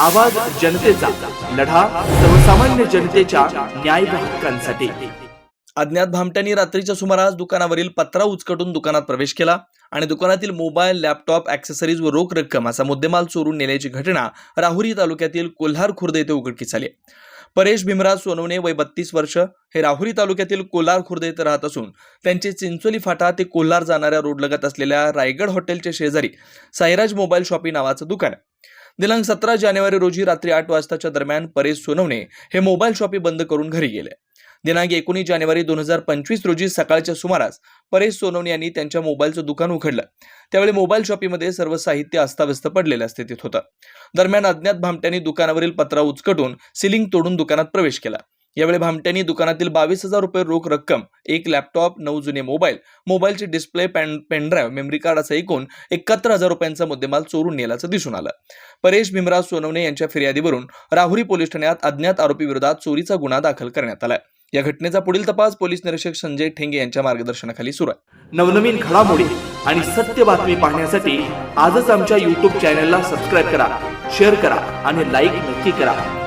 आवाज जनतेचा लढा सर्वसामान्य जनतेच्या न्याय हक्कांसाठी. अज्ञात भामट्यांनी रात्रीच्या सुमारास दुकानावरील पत्रा उचकटून दुकानात प्रवेश केला आणि दुकानातील मोबाईल लॅपटॉप ॲक्सेसरीज व रोख रक्कम असा मुद्देमाल चोरून नेल्याची घटना राहुरी तालुक्यातील कोल्हार खुर्द येथे उघडकीस आली परेश भीमराज सोनवणे वय बत्तीस वर्ष हे राहुरी तालुक्यातील कोल्हार खुर्द येथे राहत असून त्यांचे चिंचोली फाटा ते कोल्हार जाणाऱ्या रोडलगत असलेल्या रायगड हॉटेलच्या शेजारी साईराज मोबाईल शॉपी नावाचं दुकान आहे. दिनांक सतरा जानेवारी रोजी रात्री आठ वाजताच्या दरम्यान परेश सोनवणे हे मोबाईल शॉपी बंद करून घरी गेले. दिनांक एकोणीस जानेवारी दोन हजार पंचवीस रोजी सकाळच्या सुमारास परेश सोनवणे यांनी त्यांच्या मोबाईलचं दुकान उघडलं. त्यावेळी मोबाईल शॉपीमध्ये सर्व साहित्य अस्ताव्यस्त पडलेल्या स्थितीत होतं. दरम्यान अज्ञात भामट्यांनी दुकानावरील पत्रा उचकटून सिलिंग तोडून दुकानात प्रवेश केला. यावेळी भामट्यांनी दुकानातील बावीस हजार रुपये रोख रक्कम एक लॅपटॉप नऊ जुने मोबाईल मोबाईलचे display pen pendrive memory card असं एकूण एकाहत्तर हजार रुपयांचा मुद्देमाल चोरून नेल्याचं दिसून आलं. परेश भीमराज सोनवणे यांच्या फिर्यादीवरून राहुरी पोलीस ठाण्यात अज्ञात आरोपी विरोधात चोरीचा गुन्हा दाखल करण्यात आलाय. या घटनेचा पुढील तपास पोलीस निरीक्षक संजय ठेंगे यांच्या मार्गदर्शनाखाली सुरू आहे. नवनवीन घडामोडी आणि सत्य बातमी पाहण्यासाठी आजच आमच्या यूट्यूब चॅनलला सबस्क्राईब करा शेअर करा आणि लाईक नक्की करा.